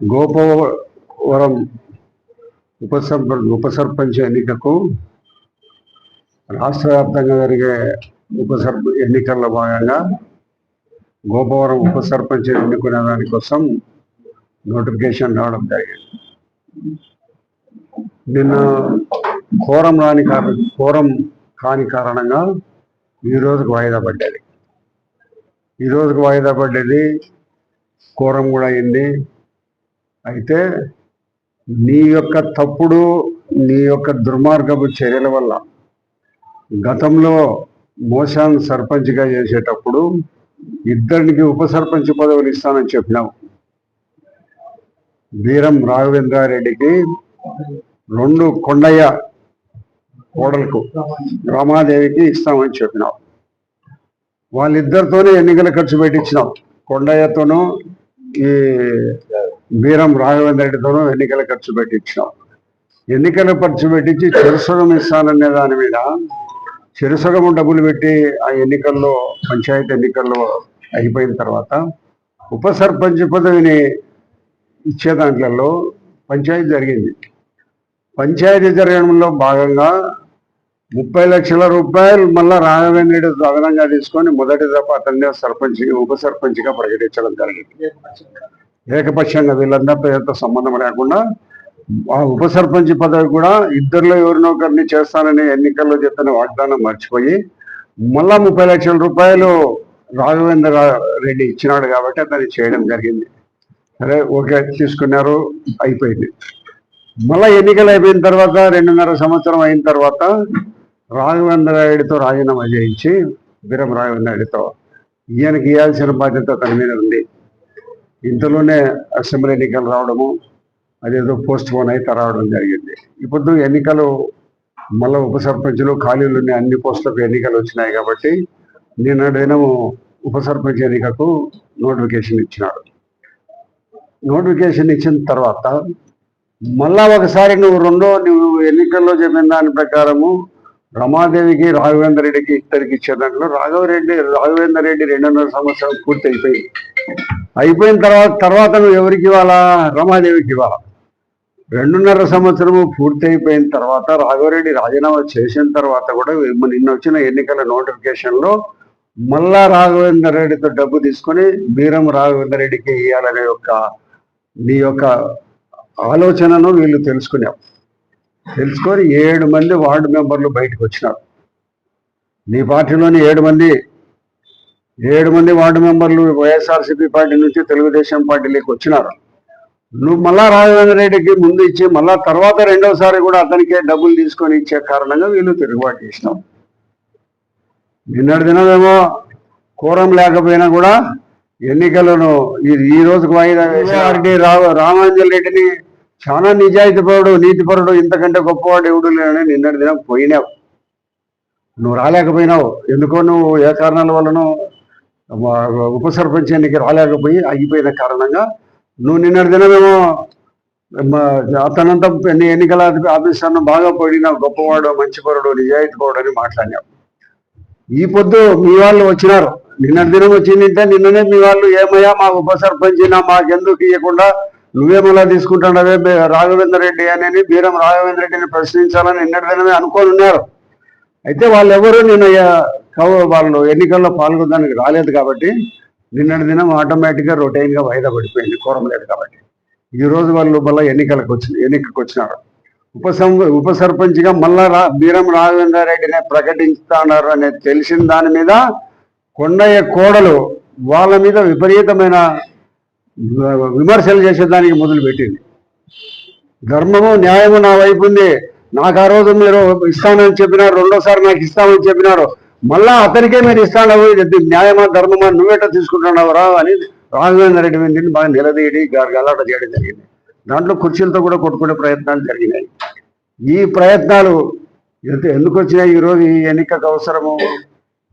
గోపవరం ఉపసర్ప ఉపసర్పంచ్ ఎన్నికకు రాష్ట్ర వ్యాప్తంగా జరిగే ఉపసర్ప ఎన్నికల్లో భాగంగా గోపవరం ఉపసర్పంచ్ ఎన్నుకునే దానికోసం నోటిఫికేషన్ రావడం జరిగింది. నిన్న కోరం రాని కారణం కోరం కాని కారణంగా ఈ వాయిదా పడ్డది. ఈ వాయిదా పడ్డది కోరం కూడా అయింది. అయితే నీ యొక్క తప్పుడు నీ యొక్క దుర్మార్గపు చర్యల వల్ల గతంలో మోసాన్ సర్పంచ్గా చేసేటప్పుడు ఇద్దరికి ఉప సర్పంచ్ పదవులు ఇస్తానని చెప్పినావు. వీరం రాఘవేంద్రారెడ్డికి రెండు కొండయ్య కోడలకు రమాదేవికి ఇస్తామని చెప్పినావు. వాళ్ళిద్దరితోనే ఎన్నికల ఖర్చు పెట్టించినావు. కొండయ్యతోనూ ఈ బీరం రాఘవేంద్ర రెడ్డితోనూ ఎన్నికల ఖర్చు పెట్టించినాం ఎన్నికల ఖర్చు పెట్టించి చెరుసగం ఇస్తాననే దాని మీద చెరుసగం డబ్బులు పెట్టి ఆ ఎన్నికల్లో పంచాయతీ ఎన్నికల్లో అయిపోయిన తర్వాత ఉప సర్పంచ్ పదవిని ఇచ్చే దాంట్లలో పంచాయతీ జరిగింది. పంచాయతీ జరగడంలో భాగంగా ముప్పై లక్షల రూపాయలు మళ్ళీ రాఘవేంద్ర రెడ్డి అదనంగా తీసుకొని మొదటి దఫ అతన్ని సర్పంచ్ ఉప సర్పంచ్గా ప్రకటించడం జరిగింది. ఏకపక్షంగా వీళ్ళందరితో ఎంత సంబంధం లేకుండా ఆ ఉప సర్పంచ్ పదవి కూడా ఇద్దరిలో ఎవరినో ఒకరిని చేస్తానని ఎన్నికల్లో చెప్పిన వాగ్దానం మర్చిపోయి మళ్ళా ముప్పై లక్షల రూపాయలు రాఘవేంద్ర రెడ్డి ఇచ్చినాడు కాబట్టి అతన్ని చేయడం జరిగింది. సరే ఓకే తీసుకున్నారు అయిపోయింది. మళ్ళా ఎన్నికలు అయిపోయిన తర్వాత రెండున్నర సంవత్సరం అయిన తర్వాత రాఘవేంద్ర రెడ్డితో రాజీనామా చేయించి వీరం రాఘవేంద్ర రెడ్డితో ఈయనకి ఇవ్వాల్సిన బాధ్యత తన మీద ఉంది. ఇంతలోనే అసెంబ్లీ ఎన్నికలు రావడము అదేదో పోస్ట్ పోన్ అయితే రావడం జరిగింది. ఇప్పుడు ఎన్నికలు మళ్ళీ ఉప సర్పంచులు ఖాళీలు ఉన్నాయి అన్ని పోస్టులకు ఎన్నికలు వచ్చినాయి కాబట్టి నిన్న దినము ఉప సర్పంచ్ ఎన్నికకు నోటిఫికేషన్ ఇచ్చినాడు. నోటిఫికేషన్ ఇచ్చిన తర్వాత మళ్ళా ఒకసారి నువ్వు రెండో నువ్వు ఎన్నికల్లో చెప్పిన దాని ప్రకారము రమాదేవికి రాఘవేంద్ర రెడ్డికి ఇద్దరికి ఇచ్చే దాంట్లో రాఘవరెడ్డి రాఘవేంద్ర రెడ్డి రెండున్నర సంవత్సరం పూర్తి అయిపోయింది అయిపోయిన తర్వాత తర్వాత నువ్వు ఎవరికి ఇవ్వాలా? రమాదేవికి ఇవ్వాలా? రెండున్నర సంవత్సరము పూర్తి అయిపోయిన తర్వాత రాఘవరెడ్డి రాజీనామా చేసిన తర్వాత కూడా నిన్న వచ్చిన ఎన్నికల నోటిఫికేషన్లో మళ్ళా రాఘవేంద్ర రెడ్డితో డబ్బు తీసుకొని బీరం రాఘవేంద్ర రెడ్డికి ఇవ్వాలనే యొక్క నీ యొక్క ఆలోచనను వీళ్ళు తెలుసుకున్నాం తెలుసుకొని ఏడు మంది వార్డు మెంబర్లు బయటకు వచ్చినారు. నీ పార్టీలోని ఏడు మంది ఏడు మంది వార్డు మెంబర్లు వైఎస్ఆర్సీపీ పార్టీ నుంచి తెలుగుదేశం పార్టీలోకి వచ్చినారు. నువ్వు మళ్ళా రాఘవేంద్ర రెడ్డికి ముందు ఇచ్చి మళ్ళా తర్వాత రెండోసారి కూడా అతనికే డబ్బులు తీసుకొని ఇచ్చే కారణంగా వీళ్ళు తిరుగుబాటు చేసినాం. నిన్నటి దినమేమో కోరం లేకపోయినా కూడా ఎన్నికలను ఈ రోజుకు వాయిదా వేసి రామాంజల్ రెడ్డిని చాలా నిజాయితీపరుడు నీతిపరుడు ఇంతకంటే గొప్పవాడు ఎవడు లేని నిన్నటి దినం పోయినావు. నువ్వు రాలేకపోయినావు. ఎందుకో నువ్వు ఏ కారణాల వల్లనో ఉప సర్పంచ్ ఎన్నిక రాలేకపోయి ఆగిపోయిన కారణంగా నువ్వు నిన్నటి దినమేమో అతనంతా ఎన్నికల ఆఫీసర్ను బాగా పొడినావు గొప్పవాడు మంచి పరుడు అని మాట్లాడినావు ఈ పొద్దు మీ వాళ్ళు వచ్చినారు. నిన్నటి దినం వచ్చిందంటే నిన్ననే మీ వాళ్ళు ఏమయ్యా మా ఉప సర్పంచినా మాకెందుకు ఇవ్వకుండా నువ్వేమలా తీసుకుంటున్నావే రాఘవేంద్ర రెడ్డి అని బీరం రాఘవేంద్ర రెడ్డిని ప్రశ్నించాలని నిన్నటి దినమే అనుకొని ఉన్నారు అయితే వాళ్ళు ఎవరు నిన్న వాళ్ళు ఎన్నికల్లో పాల్గొనడానికి రాలేదు కాబట్టి నిన్నటి దినం ఆటోమేటిక్గా రొటైన్గా వాయిదా పడిపోయింది. కోరం లేదు కాబట్టి. ఈ రోజు వాళ్ళు మళ్ళీ ఎన్నికలకు వచ్చి ఎన్నికకు వచ్చినారు. ఉప ఉప సర్పంచ్గా మళ్ళా రా బీరం రాఘవేంద్ర ప్రకటిస్తున్నారు అనేది తెలిసిన దాని మీద కొండయ్య కోడలు వాళ్ళ మీద విపరీతమైన విమర్శలు చేసేదానికి మొదలుపెట్టింది ధర్మము న్యాయము నా వైపు ఉంది. నాకు ఆ రోజు మీరు ఇస్తానని చెప్పినారు రెండోసారి నాకు ఇస్తామని చెప్పినారు. మళ్ళా అతనికే మీరు ఇస్తాను ఇది న్యాయమా ధర్మమా నువ్వేట తీసుకుంటున్నావు రా అని రాఘవేంద్ర రెడ్డి మీద బాగా నిలదీయడి గ- గలాట చేయడం జరిగింది. దాంట్లో కుర్చీలతో కూడా కొట్టుకునే ప్రయత్నాలు జరిగినాయి. ఈ ప్రయత్నాలు ఎందుకు వచ్చినాయి? ఈరోజు ఈ ఎన్నికకు అవసరము.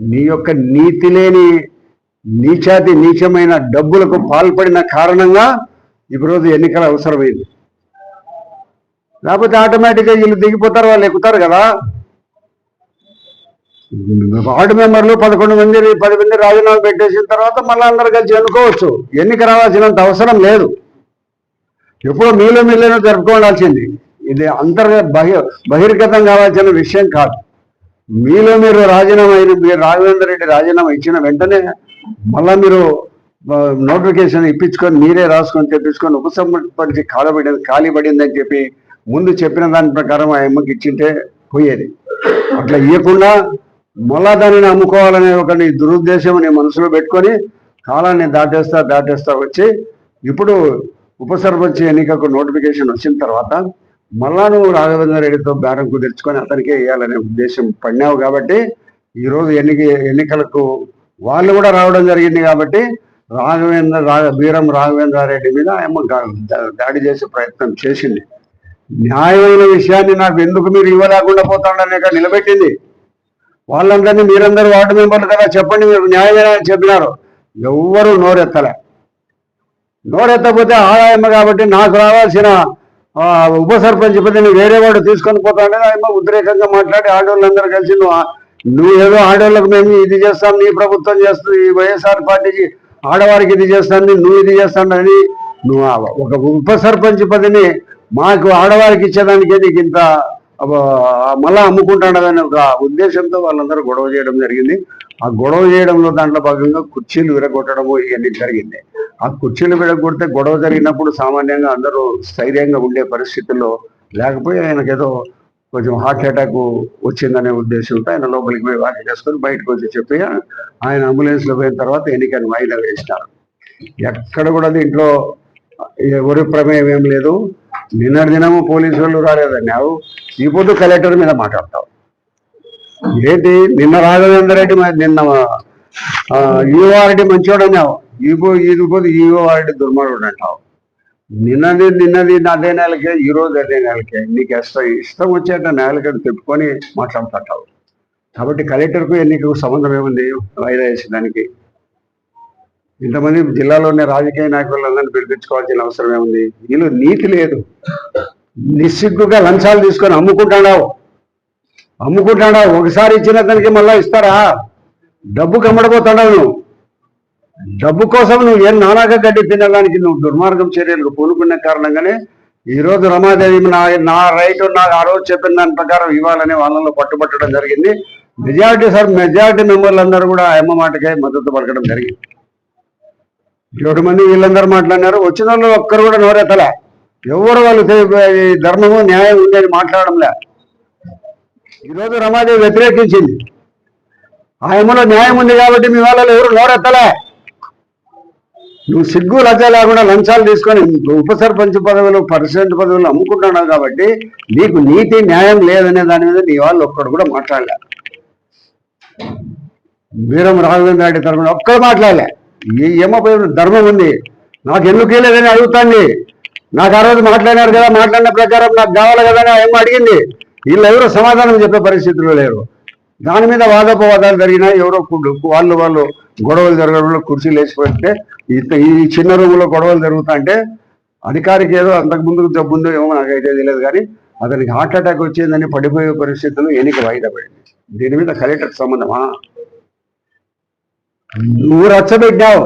నీ యొక్క నీతి లేని నీచాతి నీచమైన డబ్బులకు పాల్పడిన కారణంగా ఈరోజు ఎన్నికల అవసరమైంది. లేకపోతే ఆటోమేటిక్గా వీళ్ళు దిగిపోతారు వాళ్ళు ఎక్కుతారు కదా. వార్డు మెంబర్లు పదకొండు మంది పది మంది రాజీనామా పెట్టేసిన తర్వాత మళ్ళీ అందరు కలిసి ఎన్నుకోవచ్చు. ఎన్నిక రావాల్సినంత అవసరం లేదు. ఎప్పుడో మీలో మీలోనే జరుపుకోవాల్సింది. ఇది అంతర్గ బహి బహిర్గతం కావాల్సిన విషయం కాదు. మీలో మీరు రాజీనామా అయిన మీరు రాఘవేంద్ర రెడ్డి రాజీనామా ఇచ్చిన వెంటనే మళ్ళా మీరు నోటిఫికేషన్ ఇప్పించుకొని మీరే రాసుకొని తెప్పించుకొని ఉపసంహరించి కాలబడి ఖాళీ పడిందని చెప్పి ముందు చెప్పిన దాని ప్రకారం ఆ అమ్మకి ఇచ్చింటే పోయేది. అట్లా ఇవ్వకుండా మళ్ళా దానిని అమ్ముకోవాలనే ఒక నీ దురుద్దేశం నీ మనసులో పెట్టుకొని కాలాన్ని దాటేస్తా దాటేస్తా వచ్చి ఇప్పుడు ఉప సర్పంచ్ ఎన్నికకు నోటిఫికేషన్ వచ్చిన తర్వాత మళ్ళా నువ్వు రాఘవేంద్ర రెడ్డితో బేరం కుదుర్చుకొని అతనికే వేయాలనే ఉద్దేశం పడినావు కాబట్టి ఈరోజు ఎన్నిక ఎన్నికలకు వాళ్ళు కూడా రావడం జరిగింది కాబట్టి రాఘవేంద్ర రా బీరం రాఘవేంద్ర రెడ్డి మీద ఆయమ్మ దాడి చేసే ప్రయత్నం చేసింది. న్యాయమైన విషయాన్ని నాకు ఎందుకు మీరు ఇవ్వలేకుండా పోతాడనేక నిలబెట్టింది? వాళ్ళందరినీ మీరందరూ వార్డు మెంబర్లు కదా చెప్పండి మీరు న్యాయమేనా అని చెప్పినారు. ఎవ్వరూ నోరెత్తలే. నోరెత్తకపోతే ఆదాయమ్మ కాబట్టి నాకు రావాల్సిన ఉప సర్పంచ్ పదిని వేరే వాడు తీసుకొని పోతాడే ఆయమ్మ ఉద్రేకంగా మాట్లాడి ఆడవాళ్ళందరూ కలిసి నువ్వు నువ్వు ఏదో ఆడవాళ్ళకు మేము ఇది చేస్తాం నీ ప్రభుత్వం చేస్తుంది ఈ వైఎస్ఆర్ పార్టీకి ఆడవారికి ఇది చేస్తాను నువ్వు ఇది చేస్తానని నువ్వు ఒక ఉప సర్పంచ్ పదిని మాకు ఆడవారికి ఇచ్చేదానికే నీకు ఇంత మళ్ళా అమ్ముకుంటాడని ఒక ఉద్దేశంతో వాళ్ళందరూ గొడవ చేయడం జరిగింది. ఆ గొడవ చేయడంలో దాంట్లో భాగంగా కుర్చీలు విరగొట్టడము ఇవన్నీ జరిగింది. ఆ కుర్చీలు విరగొడితే గొడవ జరిగినప్పుడు సామాన్యంగా అందరూ స్థైర్యంగా ఉండే పరిస్థితుల్లో లేకపోయి ఆయనకేదో కొంచెం హార్ట్ అటాక్ వచ్చిందనే ఉద్దేశంతో ఆయన లోపలికి పోయి వాకి చేసుకొని బయటకు వచ్చి చెప్పి ఆయన అంబులెన్స్లో పోయిన తర్వాత ఎన్నికను వాయిదా వేసినారు. ఎక్కడ కూడా దీంట్లో ఎవరి ప్రమేయం ఏం లేదు. నిన్నటి దినము పోలీసు వాళ్ళు రాలేదన్నావు ఈ పొద్దు కలెక్టర్ మీద మాట్లాడతావు. ఏంటి? నిన్న రాఘవేంద్ర రెడ్డి నిన్న ఈఓఆర్డి మంచివాడు అన్నావు. ఈ పో ఇది పోతే ఈఓఆర్డి దుర్మార్గుడు అంటావు. నిన్నది నిన్నది అదే నెలకే ఈ రోజు అదే నెలకే. నీకు ఇష్టం ఇష్టం వచ్చేట నెలకని తెప్పుకొని మాట్లాడుతుంటావు కాబట్టి కలెక్టర్కు ఎన్నికకు సంబంధం ఏముంది? వాయిదా వేసేదానికి ఇంతమంది జిల్లాలోని రాజకీయ నాయకులందరినీ పిలిపించుకోవాల్సిన అవసరం ఏముంది? వీళ్ళు నీతి లేదు. నిస్సిగ్గుగా లంచాలు తీసుకొని అమ్ముకుంటాడావు అమ్ముకుంటాడావు ఒకసారి ఇచ్చిన దానికి మళ్ళా ఇస్తారా? డబ్బు కమ్మడిపోతాడావు నువ్వు. డబ్బు కోసం నువ్వు ఏం నానాగా గడ్డి తినడానికి నువ్వు దుర్మార్గం చర్యలకు పూనుకున్న కారణంగానే ఈ రోజు రమాదేవి నా నా రైట్ నాకు ఆ రోజు చెప్పిన దాని ప్రకారం ఇవ్వాలని వాళ్ళలో పట్టుబట్టడం జరిగింది. మెజారిటీ సార్ మెజారిటీ మెంబర్లు అందరూ కూడా అమ్మ మాటకే మద్దతు పలకడం జరిగింది. ఏడు మంది వీళ్ళందరూ మాట్లాడినారు. వచ్చిన వాళ్ళు ఒక్కరు కూడా నోరెత్తలే. ఎవరు వాళ్ళు ఈ ధర్మము న్యాయం ఉంది అని మాట్లాడడంలే. ఈరోజు రమాదేవి వ్యతిరేకించింది. ఆయమలో న్యాయం ఉంది కాబట్టి మీ వాళ్ళలో ఎవరు నోరెత్తలే. నువ్వు సిగ్గు లజ్జ లేకుండా లంచాలు తీసుకొని ఉప సర్పంచ్ పదవులు ప్రెసిడెంట్ పదవులు అమ్ముకుంటున్నావు కాబట్టి నీకు నీతి న్యాయం లేదనే దాని మీద నీ వాళ్ళు ఒక్కడు కూడా మాట్లాడలే. వీరం రాఘవేంద్ర రెడ్డి తరఫున ఒక్కడు మాట్లాడలే. ఈ ఏమో ధర్మం ఉంది. నాకు ఎందుకు లేదని అడుగుతాంది నాకు ఆ రోజు మాట్లాడినారు కదా మాట్లాడిన ప్రకారం నాకు కావాలి కదా అని ఏమో అడిగింది. వీళ్ళు ఎవరో సమాధానం చెప్పే పరిస్థితుల్లో లేరు. దాని మీద వాదోపవాదాలు జరిగినా ఎవరో వాళ్ళు వాళ్ళు గొడవలు జరగడంలో కుర్చీలు వేసిపోతే ఈ- ఈ చిన్న రూములో గొడవలు జరుగుతా అంటే అధికారికి ఏదో అంతకు ముందు జబ్బుందో ఏమో నాకైతే తెలియదు కానీ అతనికి హార్ట్ అటాక్ వచ్చిందని పడిపోయే పరిస్థితులు ఎన్నిక వాయిదా పడింది. దీని మీద కలెక్టర్ సంబంధమా? నువ్వు రచ్చబెట్టావు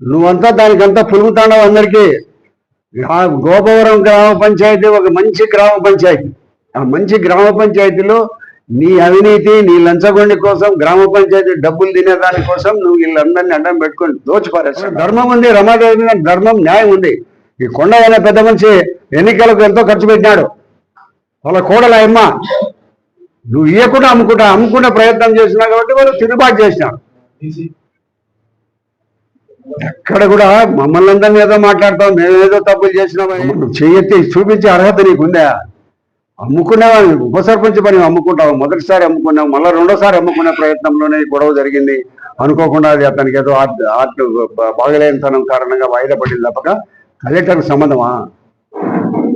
నువ్వంతా దానికంతా పులుగుతాడావు అందరికీ. ఆ గోపవరం గ్రామ పంచాయతీ ఒక మంచి గ్రామ పంచాయతీ. ఆ మంచి గ్రామ పంచాయతీలో నీ అవినీతి నీ లంచగొండి కోసం గ్రామ పంచాయతీ డబ్బులు తినేదాని కోసం నువ్వు వీళ్ళందరినీ అడ్డం పెట్టుకొని దోచిపారేస్తా ధర్మం ఉంది రమాదేవి ధర్మం న్యాయం ఉంది. ఈ కొండ అనే పెద్ద మనిషి ఎన్నికలకు ఎంతో ఖర్చు పెట్టినాడు. వాళ్ళ కోడల అమ్మ నువ్వు ఇవ్వకుండా అమ్ముకుంటా అమ్ముకునే ప్రయత్నం చేసినా కాబట్టి వాళ్ళు తిరుగుబాటు చేసినారు. ఎక్కడ కూడా మమ్మల్ని అందరినీ ఏదో మాట్లాడతాం మేమేదో తప్పులు చేసినామని నువ్వు చూపించే అర్హత నీకుందా? అమ్ముకున్నావా ఉప సర్పంచ్ పని అమ్ముకుంటావు మొదటిసారి అమ్ముకున్నావు మళ్ళీ రెండోసారి అమ్ముకునే ప్రయత్నంలోనే గొడవ జరిగింది. అనుకోకుండా అది అతనికి ఏదో ఆర్ట్ ఆర్ట్ బాగలేనితనం కారణంగా వాయిదా పడింది తప్పక. కలెక్టర్కి సంబంధమా?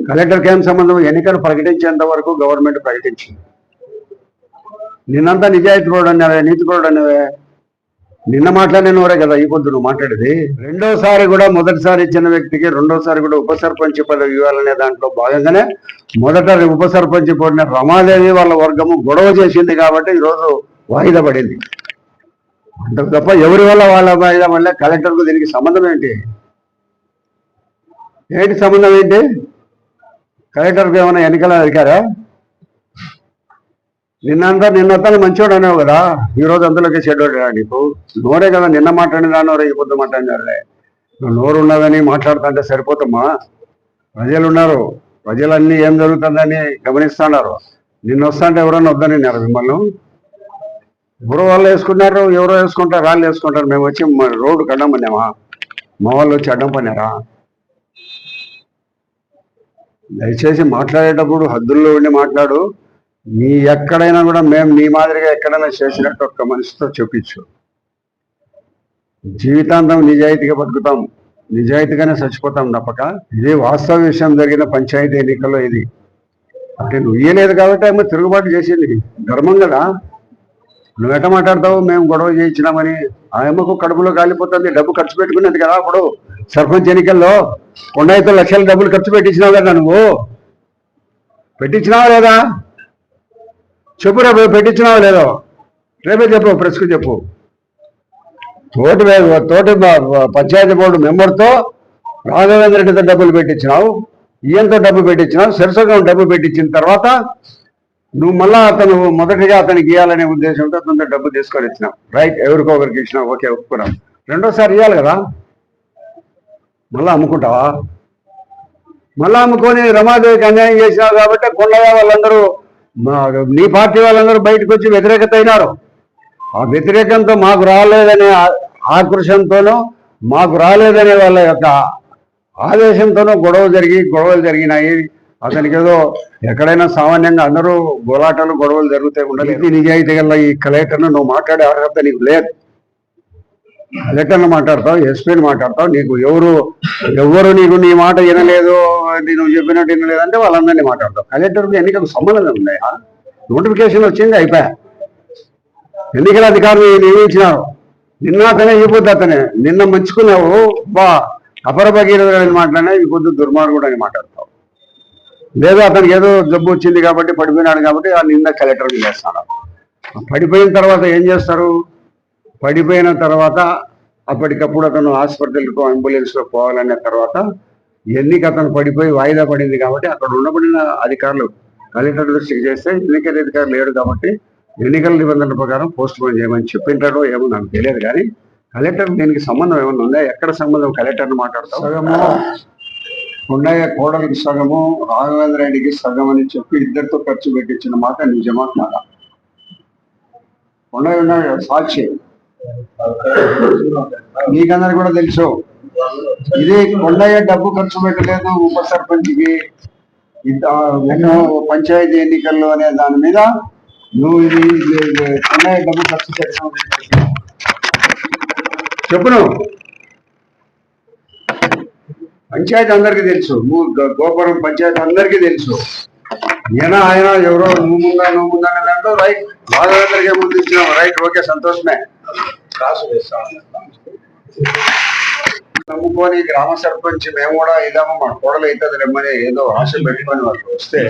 కలెక్టర్కి ఏం సంబంధం? ఎన్నికలు ప్రకటించేంత వరకు గవర్నమెంట్ ప్రకటించింది. నిన్నంతా నిజాయితీ పరుడు అన్నావే నీతి పరుడు నిన్న మాట్లాడినవరే కదా ఈ పొద్దు నువ్వు మాట్లాడేది. రెండోసారి కూడా మొదటిసారి ఇచ్చిన వ్యక్తికి రెండోసారి కూడా ఉప సర్పంచ్ పదవి ఇవ్వాలనే దాంట్లో భాగంగానే మొదట ఉప సర్పంచ్ పోడిన రమాదేవి వాళ్ళ వర్గము గొడవ చేసింది కాబట్టి ఈరోజు వాయిదా పడింది. అంతకు తప్ప ఎవరి వల్ల వాళ్ళ వాయిదా వల్ల కలెక్టర్కు దీనికి సంబంధం ఏంటి? ఏంటి సంబంధం ఏంటి? కలెక్టర్కి ఏమైనా ఎన్నికలు అధికారా? నిన్నంతా నిన్నతను మంచోడు అనేవు కదా. ఈ రోజు అందులోకి చెడ్డోడా నీకు. నోరే కదా నిన్న మాట్లాడిన దాని ఈ పొద్దు మాట్లాడినారులే. నువ్వు నోరు ఉన్నదని మాట్లాడుతుంటే సరిపోతమ్మా ప్రజలు ఉన్నారు ప్రజలన్నీ ఏం జరుగుతుందని గమనిస్తున్నారు. నిన్న వస్తాంటే ఎవరన్నా వద్దనిన్నారు మిమ్మల్ని. ఎవరో వాళ్ళు వేసుకున్నారు ఎవరో వేసుకుంటారు వాళ్ళు వేసుకుంటారు. మేము వచ్చి రోడ్డు కడ్డం పన్నామా? మా వాళ్ళు వచ్చి అడ్డం పన్నారా? దయచేసి మాట్లాడేటప్పుడు హద్దుల్లో ఉండి మాట్లాడు. నీ ఎక్కడైనా కూడా మేము నీ మాదిరిగా ఎక్కడైనా చేసినట్టు ఒక్క మనిషితో చూపించు. జీవితాంతం నిజాయితీగా బతుకుతాం. నిజాయితీగానే చచ్చిపోతాం తప్పక. ఇది వాస్తవ విషయం జరిగిన పంచాయతీ ఎన్నికల్లో ఇది. అంటే నువ్వు ఇయ్యలేదు కాబట్టి ఆమె తిరుగుబాటు చేసింది. ధర్మం కదా. నువ్వు మాట్లాడతావు? మేము గొడవ చేయించినామని ఆ కడుపులో కాలిపోతుంది. డబ్బు ఖర్చు పెట్టుకున్నది కదా అప్పుడు. సర్పంచ్ ఎన్నికల్లో కొండైతే లక్షల డబ్బులు ఖర్చు పెట్టించినావు కదా నువ్వు. పెట్టించినావా లేదా? చెప్పు రేపు పెట్టించినావా లేదో? రేపే చెప్పు ప్రెస్కు చెప్పు. తోటి తోటి పంచాయతీ బోర్డు మెంబర్తో రాఘవేంద్ర రెడ్డితో డబ్బులు పెట్టించినావు ఈయంతో డబ్బు పెట్టించినావు సరసగం డబ్బు పెట్టించిన తర్వాత నువ్వు మళ్ళా అతను మొదటిగా అతనికి ఇవ్వాలనే ఉద్దేశంతో అతనితో డబ్బు తీసుకొని ఇచ్చినావు రైట్ ఎవరికో ఒకరికి ఇచ్చినావు. ఓకే ఒప్పుకున్నాం. రెండోసారి ఇవ్వాలి కదా? మళ్ళా అమ్ముకుంటావా? మళ్ళా అమ్ముకొని రమాదేవికి అన్యాయం చేసినావు కాబట్టి కొండగా వాళ్ళందరూ నీ పార్టీ వాళ్ళందరూ బయటకు వచ్చి వ్యతిరేకత అయినారు ఆ వ్యతిరేకంతో మాకు రాలేదనే ఆ- ఆక్రోశంతోనూ మాకు రాలేదనే వాళ్ళ యొక్క ఆదేశంతోనూ గొడవ జరిగి గొడవలు జరిగినాయి. అతనికి ఏదో ఎక్కడైనా సామాన్యంగా అందరూ గోలాటలు గొడవలు జరుగుతాయి ఉండలేదు. ఇది నిజాయితీ గల ఈ కలెక్టర్ను నువ్వు మాట్లాడే అర్హత నీకు లేదు. కలెక్టర్ని మాట్లాడతావు ఎస్పీని మాట్లాడతావు నీకు ఎవరు ఎవరు నీకు నీ మాట వినలేదు నువ్వు చెప్పినట్టు వినలేదు అంటే వాళ్ళందరినీ మాట్లాడతావు. కలెక్టర్కి ఎన్నికలకు సంబంధం ఉన్నాయా నోటిఫికేషన్ వచ్చింది అయిపోయా. ఎన్నికల అధికారులు నియమించినారు నిన్న అతనే ఈ పొద్దు అతనే. నిన్న మంచుకున్నావు బా అపర భగీరథ మాట్లాడినా ఈ పొద్దు దుర్మార్గుడు అని మాట్లాడతావు. లేదు అతనికి ఏదో జబ్బు వచ్చింది కాబట్టి పడిపోయినాడు కాబట్టి నిన్న కలెక్టర్ చేస్తాను. పడిపోయిన తర్వాత ఏం చేస్తారు? పడిపోయిన తర్వాత అప్పటికప్పుడు అతను హాస్పిటల్కు అంబులెన్స్లో పోవాలనే తర్వాత ఎన్నిక అతను పడిపోయి వాయిదా పడింది కాబట్టి అక్కడ ఉండబడిన అధికారులు కలెక్టర్ దృష్టికి చేస్తే ఎన్నికల అధికారులు లేడు కాబట్టి ఎన్నికల నిబంధనల ప్రకారం పోస్ట్ పోన్ చేయమని చెప్పింటాడో ఏమో నాకు తెలియదు కానీ కలెక్టర్ దీనికి సంబంధం ఏమైనా ఉందా? ఎక్కడ సంబంధం కలెక్టర్ని మాట్లాడతాం సగము కొండయ్య కోడలికి సగము రాఘవేంద్ర రెడ్డికి సగం అని చెప్పి ఇద్దరితో ఖర్చు పెట్టించిన మాట నిజమా కాదా? కొండయ్య ఉన్నాడు సాక్షి. మీకందరు కూడా తెలుసు. ఇది కొండయ్య డబ్బు ఖర్చు పెట్టలేదు ఉప సర్పంచ్కి పంచాయతీ ఎన్నికల్లో అనే దాని మీద నువ్వు ఇది కొండయ్య డబ్బు ఖర్చు పెట్టడం. చెప్పును పంచాయతీ అందరికీ తెలుసు. గోపురం పంచాయతీ అందరికీ తెలుసు. ఈయన ఆయన ఎవరో నువ్వు ముందా నువ్వు ముందా అని దాంట్లో రైట్ బాధలందరికీ ముందు ఇచ్చినావు రైట్ ఓకే సంతోషమే. నమ్ముకొని గ్రామ సర్పంచ్ మేము కూడా ఇదాము కోడలు అవుతుంది రమ్మని ఏదో ఆశ పెట్టుకొని వాళ్ళు వస్తే